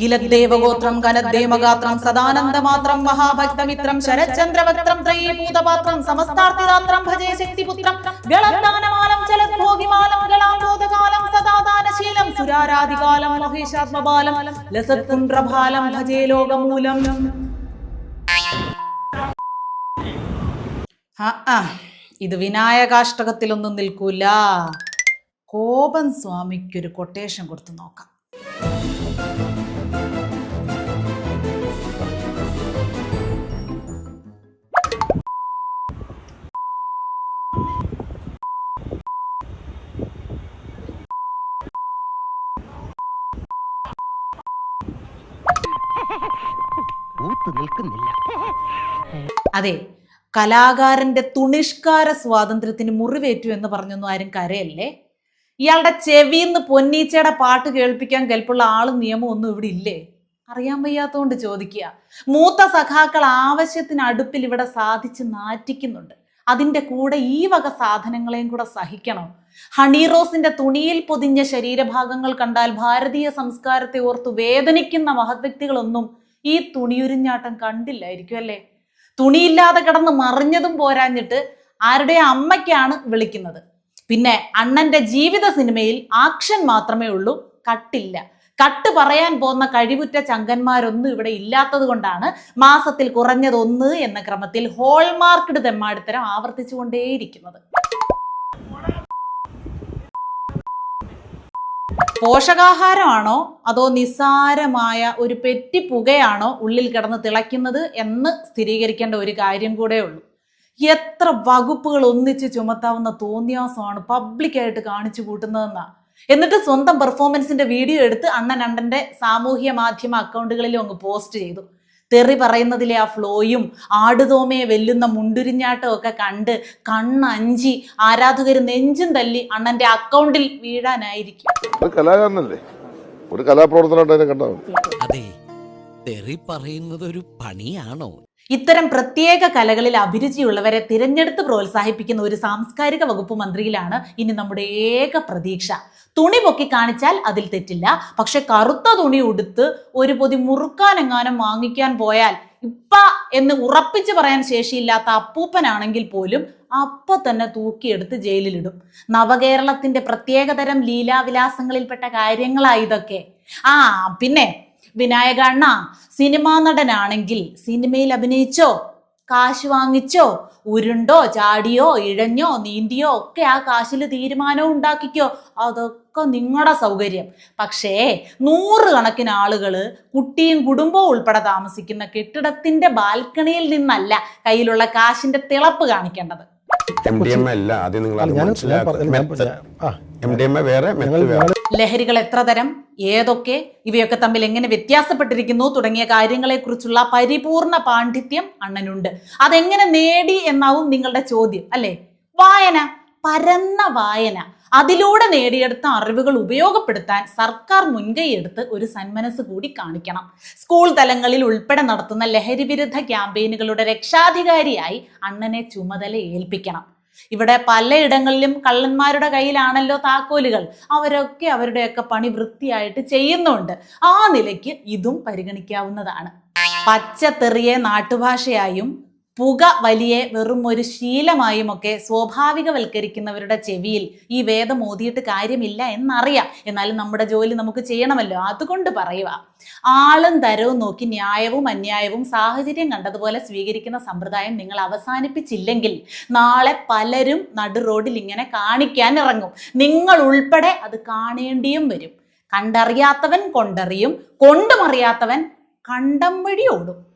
കിലദ്ദേവഗോത്രം കനദ്ദേമഗാത്രം സദാനന്ദമാത്രം മഹാഭക്തമിത്രം ശരചന്ദ്രവക്ത്രം ഭജേ ശക്തിപുത്രം സദാദാനശീലം സുരാരാധികാലം ഭജേ ലോകമൂലം. ഇത് വിനായകാഷ്ടകത്തിലൊന്നും നിൽക്കൂല. കോപൻ സ്വാമിക്കൊരു കൊട്ടേഷൻ കൊടുത്തു നോക്കാം. കൂത്തു നിൽക്കുന്നില്ല. അതെ കലാകാരന്റെ തുണിഷ്കാര സ്വാതന്ത്ര്യത്തിന് മുറിവേറ്റു എന്ന് പറഞ്ഞൊന്നും ആരും കരയല്ലേ? ഇയാളുടെ ചെവിന്ന് പൊന്നീച്ചയുടെ പാട്ട് കേൾപ്പിക്കാൻ കെൽപ്പുള്ള ആളും നിയമം ഒന്നും ഇവിടെ ഇല്ലേ? അറിയാൻ വയ്യാത്തതുകൊണ്ട് ചോദിക്കുക. മൂത്ത സഖാക്കൾ ആവശ്യത്തിന് അടുപ്പിൽ ഇവിടെ സാധിച്ച് നാറ്റിക്കുന്നുണ്ട്. അതിന്റെ കൂടെ ഈ വക സാധനങ്ങളെയും കൂടെ സഹിക്കണം. ഹണീറോസിന്റെ തുണിയിൽ പൊതിഞ്ഞ ശരീരഭാഗങ്ങൾ കണ്ടാൽ ഭാരതീയ സംസ്കാരത്തെ ഓർത്ത് വേദനിക്കുന്ന മഹത് വ്യക്തികളൊന്നും ഈ തുണിയുരിഞ്ഞാട്ടം കണ്ടില്ലായിരിക്കും അല്ലേ? തുണിയില്ലാതെ കിടന്ന് മറിഞ്ഞതും പോരാഞ്ഞിട്ട് ആരുടെ അമ്മയ്ക്കാണ് വിളിക്കുന്നത്? പിന്നെ അണ്ണന്റെ ജീവിത സിനിമയിൽ ആക്ഷൻ മാത്രമേ ഉള്ളൂ കട്ടില്ല. കട്ട് പറയാൻ പോകുന്ന കഴിവുറ്റ ചങ്കന്മാരൊന്നും ഇവിടെ ഇല്ലാത്തത് കൊണ്ടാണ് മാസത്തിൽ കുറഞ്ഞതൊന്ന് എന്ന ക്രമത്തിൽ ഹോൾമാർക്ക്ഡ് തെമ്മാടിത്തരം ആവർത്തിച്ചുകൊണ്ടേയിരിക്കുന്നത്. പോഷകാഹാരമാണോ അതോ നിസ്സാരമായ ഒരു പെറ്റി പുകയാണോ ഉള്ളിൽ കിടന്ന് തിളയ്ക്കുന്നത് എന്ന് സ്ഥിരീകരിക്കേണ്ട ഒരു കാര്യം കൂടെ ഉള്ളൂ. എത്ര വകുപ്പുകൾ ഒന്നിച്ച് ചുമത്താവുന്ന തോന്നിയാസമാണ് പബ്ലിക്കായിട്ട് കാണിച്ചു കൂട്ടുന്നതെന്നാണ് എന്നിട്ട് സ്വന്തം പെർഫോമൻസിന്റെ വീഡിയോ എടുത്ത് അണ്ണൻ അണ്ടന്റെ സാമൂഹ്യ മാധ്യമ അക്കൗണ്ടുകളിലും അങ്ങ് പോസ്റ്റ് ചെയ്തു. തെറി പറയുന്നതിലെ ആ ഫ്ലോയും ആടുതോമയെ വെല്ലുന്ന മുണ്ടുരിഞ്ഞാട്ടവും ഒക്കെ കണ്ട് കണ്ണഞ്ചി ആരാധകർ നെഞ്ചും തല്ലി അണ്ണന്റെ അക്കൗണ്ടിൽ വീഴാനായിരിക്കും. ഒരു കലാകാരനല്ലേ? ഒരു കലാപ്രവർത്തനമായിട്ട് അതിനെ കണ്ടാൽ അതെ തെറി പറയുന്നത് ഒരു പണിയാണോ? ഇത്തരം പ്രത്യേക കലകളിൽ അഭിരുചിയുള്ളവരെ തിരഞ്ഞെടുത്ത് പ്രോത്സാഹിപ്പിക്കുന്ന ഒരു സാംസ്കാരിക വകുപ്പ് മന്ത്രിയിലാണ് ഇനി നമ്മുടെ ഏക പ്രതീക്ഷ. തുണി പൊക്കി കാണിച്ചാൽ അതിൽ തെറ്റില്ല. പക്ഷെ കറുത്ത തുണി ഉടുത്ത് ഒരു പൊതി മുറുക്കാനെങ്ങാനും വാങ്ങിക്കാൻ പോയാൽ ഇപ്പ എന്ന് ഉറപ്പിച്ചു പറയാൻ ശേഷിയില്ലാത്ത അപ്പൂപ്പനാണെങ്കിൽ പോലും അപ്പൊ തന്നെ തൂക്കിയെടുത്ത് ജയിലിലിടും. നവകേരളത്തിന്റെ പ്രത്യേകതരം ലീലാവിലാസങ്ങളിൽപ്പെട്ട കാര്യങ്ങളായി ഇതൊക്കെ. ആ പിന്നെ വിനായക അണ്ണ സിനിമാ നടനാണെങ്കിൽ സിനിമയിൽ അഭിനയിച്ചോ കാശ് വാങ്ങിച്ചോ ഉരുണ്ടോ ചാടിയോ ഇഴഞ്ഞോ നീന്തിയോ ഒക്കെ ആ കാശിൽ തീരുമാനവും ഉണ്ടാക്കിക്കോ. അതൊക്കെ നിങ്ങളുടെ സൗകര്യം. പക്ഷേ നൂറുകണക്കിന് ആളുകൾ കുട്ടിയും കുടുംബവും ഉൾപ്പെടെ താമസിക്കുന്ന കെട്ടിടത്തിന്റെ ബാൽക്കണിയിൽ നിന്നല്ല കയ്യിലുള്ള കാശിന്റെ തിളപ്പ് കാണിക്കേണ്ടത്. എം ഡി എം അല്ല ആദ്യം നിങ്ങൾ മനസ്സിലാക്കുക. എം ഡി എം എ വേറെ. ലഹരികൾ എത്ര തരം ഏതൊക്കെ ഇവയൊക്കെ തമ്മിൽ എങ്ങനെ വ്യത്യാസപ്പെട്ടിരിക്കുന്നു തുടങ്ങിയ കാര്യങ്ങളെക്കുറിച്ചുള്ള പരിപൂർണ പാണ്ഡിത്യം അണ്ണനുണ്ട്. അതെങ്ങനെ നേടി എന്നാവും നിങ്ങളുടെ ചോദ്യം അല്ലേ? വായന പരന്ന വായന. അതിലൂടെ നേടിയെടുത്ത അറിവുകൾ ഉപയോഗപ്പെടുത്താൻ സർക്കാർ മുൻകൈയെടുത്ത് ഒരു സന്മനസ് കൂടി കാണിക്കണം. സ്കൂൾ തലങ്ങളിൽ ഉൾപ്പെടെ നടത്തുന്ന ലഹരി വിരുദ്ധ ക്യാമ്പയിനുകളുടെ രക്ഷാധികാരിയായി അണ്ണനെ ചുമതല ഏൽപ്പിക്കണം. ഇവിടെ പലയിടങ്ങളിലും കള്ളന്മാരുടെ കയ്യിലാണല്ലോ താക്കോലുകൾ. അവരൊക്കെ അവരുടെയൊക്കെ പണി വൃത്തിയായിട്ട് ചെയ്യുന്നുണ്ട്. ആ നിലയ്ക്ക് ഇതും പരിഗണിക്കാവുന്നതാണ്. പച്ചത്തെറിയെ നാട്ടുഭാഷയായും പുക വലിയെ വെറും ഒരു ശീലമായും ഒക്കെ സ്വാഭാവികവൽക്കരിക്കുന്നവരുടെ ചെവിയിൽ ഈ വേദം ഓതിയിട്ട് കാര്യമില്ല എന്നറിയാം. എന്നാലും നമ്മുടെ ജോലി നമുക്ക് ചെയ്യണമല്ലോ. അതുകൊണ്ട് പറയുക. ആളും തരവും നോക്കി ന്യായവും അന്യായവും സാഹചര്യം കണ്ടതുപോലെ സ്വീകരിക്കുന്ന സമ്പ്രദായം നിങ്ങൾ അവസാനിപ്പിച്ചില്ലെങ്കിൽ നാളെ പലരും നടു റോഡിൽ ഇങ്ങനെ കാണിക്കാൻ ഇറങ്ങും. നിങ്ങൾ ഉൾപ്പെടെ അത് കാണേണ്ടിയും വരും. കണ്ടറിയാത്തവൻ കൊണ്ടറിയും കൊണ്ടുമറിയാത്തവൻ കണ്ടം വഴി ഓടും.